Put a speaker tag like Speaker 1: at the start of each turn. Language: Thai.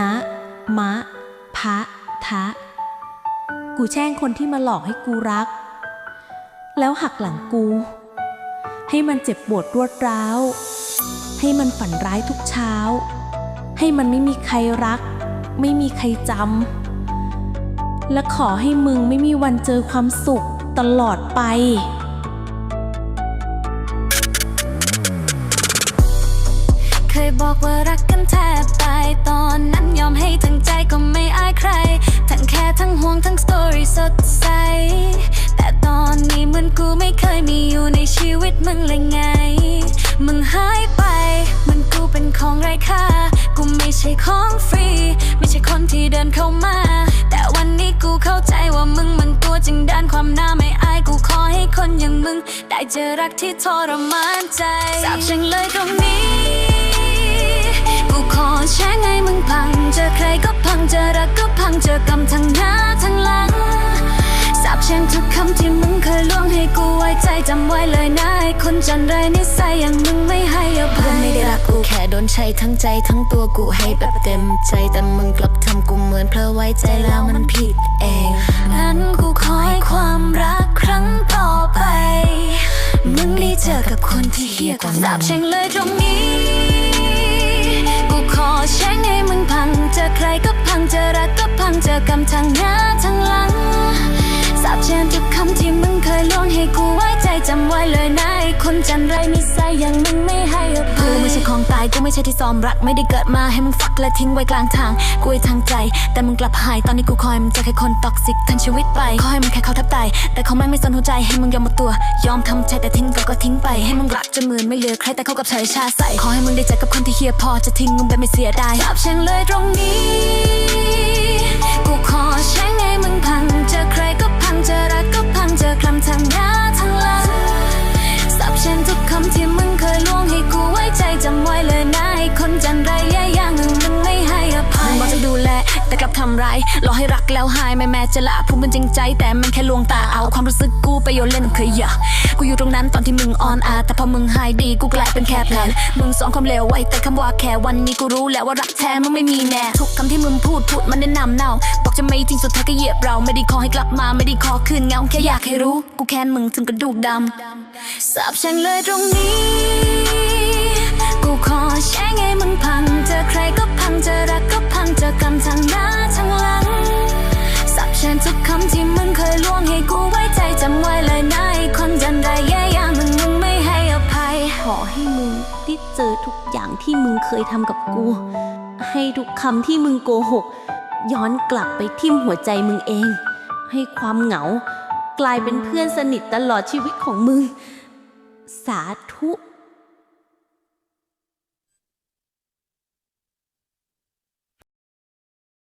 Speaker 1: นะ มะ พะ ทะ กูแช่งคนที่มาหลอกให้กูรัก แล้วหักหลังกู ให้มันเจ็บปวดรวดร้าว ให้มันฝันร้ายทุกเช้า ให้มันไม่มีใครรัก ไม่มีใครจำ และขอให้มึงไม่มีวันเจอความสุขตลอดไป
Speaker 2: บอกว่ารักกันแทบตายตอนนั้นยอมให้ทั้งใจก็ไม่อายใคร ทั้งแค่ทั้งห่วงทั้งสตอรี่สดใส แต่ตอนนี้เหมือนกูไม่เคยมีอยู่ในชีวิตมึงเลยไง มึงหายไปเหมันกูเป็นของไร้ค่า กูไม่ใช่ของฟรี ไม่ใช่คนที่เดินเข้ามา แต่วันนี้กูเข้าใจว่ามึงมันตัวจริงด้านความน่าไม่อายกูขอให้คนอย่างมึง ได้เจอรักที่ทรมานใจสาบฉันเลยตรงนี้ เจอรักก็พังเจอกรรมทั้งหน้าทั้งหลังสาบแช่งทุกคำที่มึงเคยล่วงให้กูไว้ใจจำไว้เลยนะไอ้คนจันไรนิสัยอย่างมึงไม่ให้อภัยไม่ได้รักกูแค่โดนใช้ทั้งใจทั้งตัวกูให้แบบเต็มใจแต่มึงกลับทำกูเหมือนเพลอไว้ใจแล้วมันผิดเองงั้นกูขอให้ความรักครั้งต่อไปมึงได้เจอกับคนที่เฮี้ยกว่าสาบแช่งเลยตรงนี้ เจอกำทางหน้าทางหลังสาบแช่งทุกคำที่มึงเคยล่วงให้กูไว้ใจจำไว้เลยนะไอ้คนจันไรนิสัยอย่างมึงไม่ให้อภัยกูไม่ใช่ของตายกูไม่ใช่ที่ซ้อมรัก ไม่ได้เกิดมาให้มึงฟักและทิ้งไว้กลางทาง กูให้ทางใจ แต่มึงกลับหายตอนนี้กูคอยมึงจอแค่คนตอกซิกทั้งชีวิตไปขอให้มึงแค่เขาทับตายแต่เขาแม่ไม่สนหัวใจให้มึงยอมหมดตัว ยอมทำใจแต่ทิ้งก็ก็ทิ้งไปให้มึงรักจนเหมือนไม่เหลือใครแต่เขากับชายชาใส่ขอให้มึงได้เจอกับคนที่เฮียพอจะทิ้งมึงแบบไม่เสียดายสาบแช่งเลยตรงนี้ำร้ายหลอให้รักแล้วหายแม่แม่จะละพูดมันจริงใจ แต่มันแค่ลวงตาเอาความรู้สึกกูไปโยนเล่นเคยอย่ากูอยู่ตรงนั้นตอนที่มึงออนอาแต่พอมึงหายดีกูกลายเป็นแค่แผนมึงสอนความเลวไว้แต่คำว่าแค่วันนี้กูรู้แล้วว่ารักแท้มึงไม่มีแน่ทุกคำที่มึงพูดพูดมันแนะนำเน่าบอกจะไม่จริงสุดท้ายก็เหยียบเราไม่ได้ขอให้กลับมาไม่ได้ขอคืนเงาแค่อยากให้รู้ กูแค้นมึงถึงกระดูกดำสาบแช่งเลยตรงนี้ กูขอแช่งให้มึงพังเจอใครก็พังเจ
Speaker 1: อ ให้มึงได้เจอทุกอย่างที่มึงเคยทำกับกู ให้ทุกคำที่มึงโกหก ย้อนกลับไปทิ่มหัวใจมึงเอง ให้ความเหงา กลายเป็นเพื่อนสนิทตลอดชีวิตของมึง สาธุ